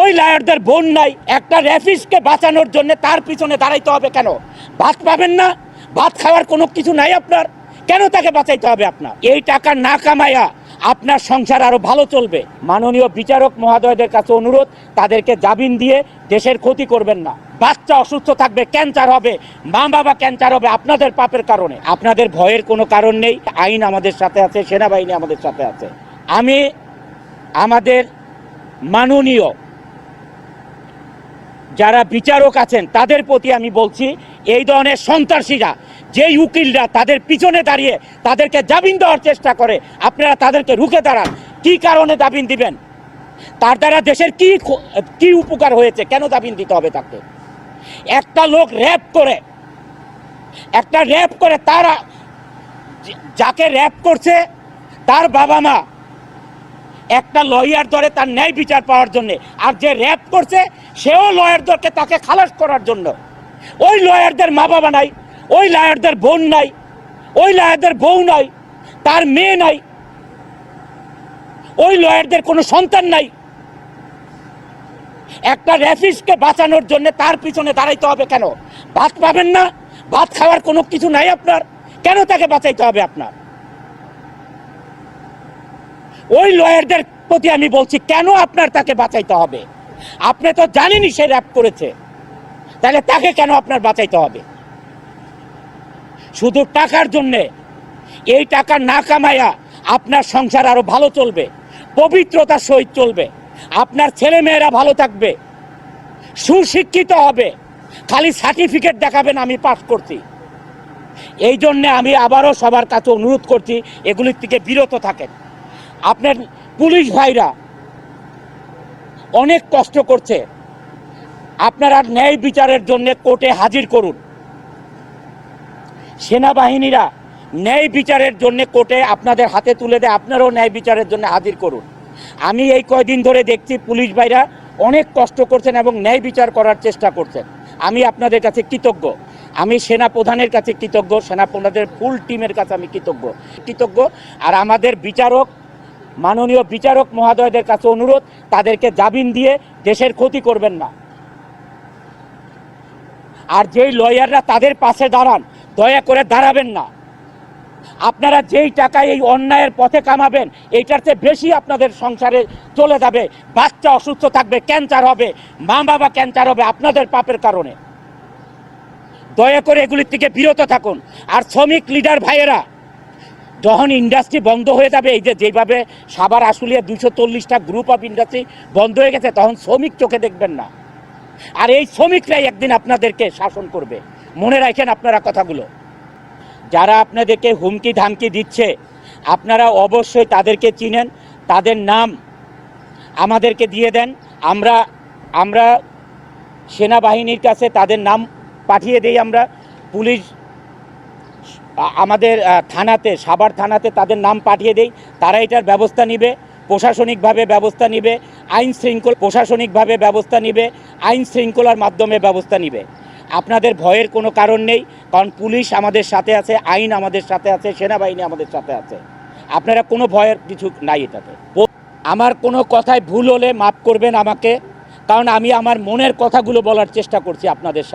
ওই লায়ারদের বোন নাই, একটা র্যাফিসকে বাঁচানোর জন্য তার পিছনে দাঁড়াইতে হবে কেন? ভাত পাবেন না? ভাত খাওয়ার কোনো কিছু নাই আপনার? কেন তাকে বাঁচাইতে হবে আপনার? এই টাকা না কামাইয়া আপনার সংসার আরও ভালো চলবে। মাননীয় বিচারক মহোদয়দের কাছে অনুরোধ, তাদেরকে জামিন দিয়ে দেশের ক্ষতি করবেন না। বাচ্চা অসুস্থ থাকবে, ক্যান্সার হবে মা বাবা ক্যান্সার হবে আপনাদের পাপের কারণে। আপনাদের ভয়ের কোনো কারণ নেই, আইন আমাদের সাথে আছে, সেনাবাহিনী আমাদের সাথে আছে। আমি আমাদের মাননীয় যারা বিচারক আছেন, তাদের প্রতি আমি বলছি, এই ধরনের সন্ত্রাসীরা, যেই উকিলরা তাদের পিছনে দাঁড়িয়ে তাদেরকে জামিন দেওয়ার চেষ্টা করে, আপনারা তাদেরকে রুখে দাঁড়ান। কি কারণে জামিন দিবেন? তার দ্বারা দেশের কি কি উপকার হয়েছে? কেন জামিন দিতে হবে তাকে? একটা লোক র্যাপ করে, একটা র্যাপ করে তারা, যাকে র্যাপ করছে, তার বাবা মা একটা লয়ার ধরে তার ন্যায় বিচার পাওয়ার জন্য। আর যে র্যাপ করছে, সেও লয়ার ধরকে তাকে খালাস করার জন্য। ওই লয়ারদের মা বাবা নাই, ওই লয়ারদের বোন নাই, ওই লয়ারদের বউ নাই, তার মেয়ে নাই, ওই লয়ারদের কোনো সন্তান নাই। একটা র্যাফিসকে বাঁচানোর জন্য তার পিছনে দাঁড়াইতে হবে কেন? ভাত পাবেন না? ভাত খাওয়ার কোনো কিছু নাই আপনার? কেন তাকে বাঁচাইতে হবে আপনার? ওই লয়ারদের প্রতি আমি বলছি, কেন আপনার তাকে বাঁচাইতে হবে? আপনি তো জানেনই সে র্যাপ করেছে। তাহলে তাকে কেন আপনার বাঁচাইতে হবে? শুধু টাকার জন্যে। এই টাকা না কামাইয়া আপনার সংসার আরও ভালো চলবে, পবিত্রতার সহিত চলবে, আপনার ছেলে মেয়েরা ভালো থাকবে, সুশিক্ষিত হবে, খালি সার্টিফিকেট দেখাবেন আমি পাস করছি। এই জন্যে আমি আবারও সবার কাছে অনুরোধ করছি, এগুলির থেকে বিরত থাকেন। আপনার পুলিশ ভাইরা অনেক কষ্ট করছে। আপনারা ন্যায় বিচারের জন্য কোর্টে হাজির করুন। সেনাবাহিনীরা ন্যায় বিচারের জন্য কোর্টে আপনাদের হাতে তুলে দেয়, আপনারাও ন্যায় বিচারের জন্য হাজির করুন। আমি এই কয়দিন ধরে দেখছি পুলিশ ভাইরা অনেক কষ্ট করছেন এবং ন্যায় বিচার করার চেষ্টা করছেন। আমি আপনাদের কাছে কৃতজ্ঞ। আমি সেনা প্রধানের কাছে কৃতজ্ঞ, সেনা প্রধানের ফুল টিমের কাছে আমি কৃতজ্ঞ। কৃতজ্ঞ। আর আমাদের বিচারক মাননীয় বিচারক মহাদয়দের কাছে অনুরোধ, তাদেরকে জামিন দিয়ে দেশের ক্ষতি করবেন না। আর যেই লয়াররা তাদের পাশে দাঁড়ান, দয়া করে দাঁড়াবেন না। আপনারা যেই টাকা এই অন্যায়ের পথে কামাবেন, এইটার চেয়ে বেশি আপনাদের সংসারে চলে যাবে। বাচ্চা অসুস্থ থাকবে, ক্যান্সার হবে মা বাবা ক্যান্সার হবে আপনাদের পাপের কারণে। দয়া করে এগুলির থেকে বিরত থাকুন। আর শ্রমিক, লিডার ভাইয়েরা যখন ইন্ডাস্ট্রি বন্ধ হয়ে যাবে। এই যে যেভাবে সাবার আশুলিয়া দুশো চল্লিশটা গ্রুপ অফ ইন্ডাস্ট্রি বন্ধ হয়ে গেছে, তখন শ্রমিক চোখে দেখবেন না। আর এই শ্রমিকরাই একদিন আপনাদেরকে শাসন করবে। মনে রাখেন আপনারা কথাগুলো। যারা আপনাদেরকে হুমকি ধামকি দিচ্ছে, আপনারা অবশ্যই তাদেরকে চিনেন, তাদের নাম আমাদেরকে দিয়ে দেন। আমরা আমরা সেনাবাহিনীর কাছে তাদের নাম পাঠিয়ে দেই আমরা। পুলিশ আমাদের থানাতে, সাভার থানাতে তাদের নাম পাঠিয়ে দেই। তারা এটার ব্যবস্থা নিবে, প্রশাসনিকভাবে ব্যবস্থা নিবে, আইন শৃঙ্খলা, প্রশাসনিকভাবে ব্যবস্থা নিবে, আইন শৃঙ্খলার মাধ্যমে ব্যবস্থা নিবে। আপনাদের ভয়ের কোনো কারণ নেই, কারণ পুলিশ আমাদের সাথে আছে, আইন আমাদের সাথে আছে, সেনাবাহিনী আমাদের সাথে আছে। আপনারা কোনো ভয়ের কিছু নাই এটাতে। আমার কোনো কথায় ভুল হলে মাফ করবেন আমাকে, কারণ আমি আমার মনের কথাগুলো বলার চেষ্টা করছি আপনাদের সাথে